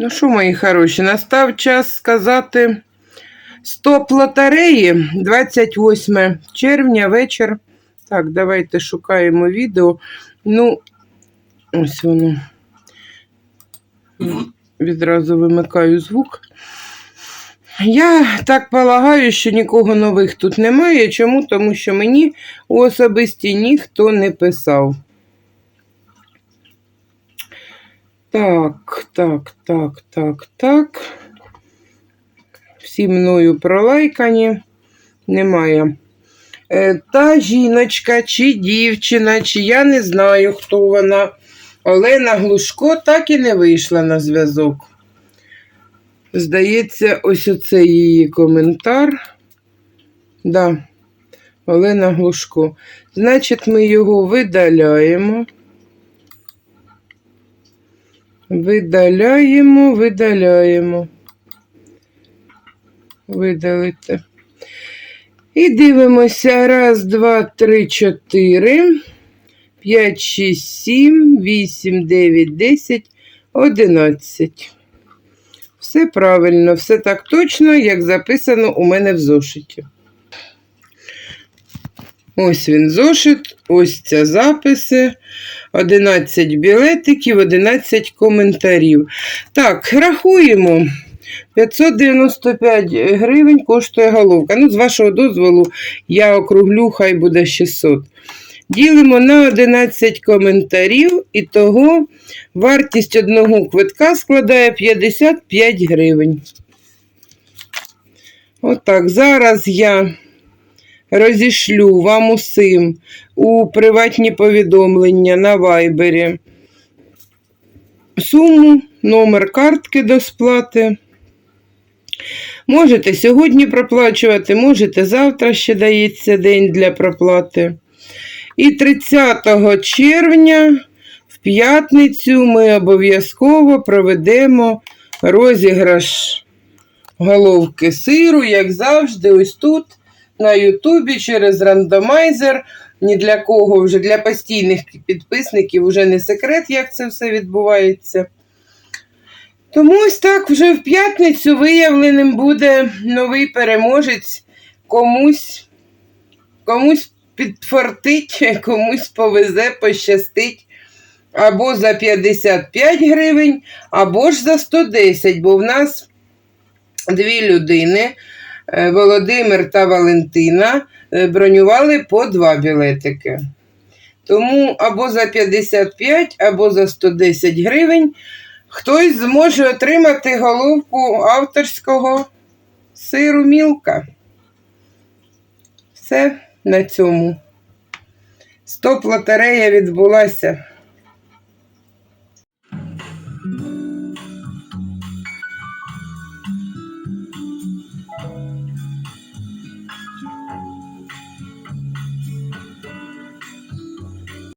Ну що, мої хороші, настав час сказати стоп лотереї 28 червня вечір. Так, давайте шукаємо відео. Ну, ось воно. Відразу вимикаю звук. Я так полагаю, що нікого нових тут немає. Чому? Тому що мені у особисті ніхто не писав. Так, так, так, так, так. Всі мною пролайкані. Немає. Е, та жіночка чи дівчина, чи я не знаю, хто вона. Олена Глушко так і не вийшла на зв'язок. Здається, ось оце її коментар. Да, Олена Глушко. Значить, ми його видаляємо. Видаляємо, видаляємо. Видалити. І дивимося. Раз, два, три, чотири, п'ять, шість, сім, вісім, дев'ять, десять, одинадцять. Все правильно, все так точно, як записано у мене в зошиті. Ось він зошит, ось ця записи. 11 білетиків, 11 коментарів. Так, рахуємо. 595 гривень коштує головка. Ну, з вашого дозволу, я округлю, хай буде 600. Ділимо на 11 коментарів, і того вартість одного квитка складає 55 гривень. Отак, зараз я розішлю вам усім у приватні повідомлення на вайбері суму, номер картки до сплати. Можете сьогодні проплачувати, можете завтра ще дається день для проплати. І 30 червня в п'ятницю ми обов'язково проведемо розіграш головки сиру, як завжди, ось тут на Ютубі через рандомайзер. Ні для кого вже для постійних підписників вже не секрет, як це все відбувається. Тому ось так вже в п'ятницю виявленим буде новий переможець. Комусь, комусь підфартить, комусь повезе, пощастить. Або за 55 гривень, або ж за 110, бо в нас дві людини. Е, Володимир та Валентина е, бронювали по два білетики. Тому або за 55, або за 110 гривень хтось зможе отримати головку авторського сиру мілка. Все на цьому. Стоп лотерея відбулася.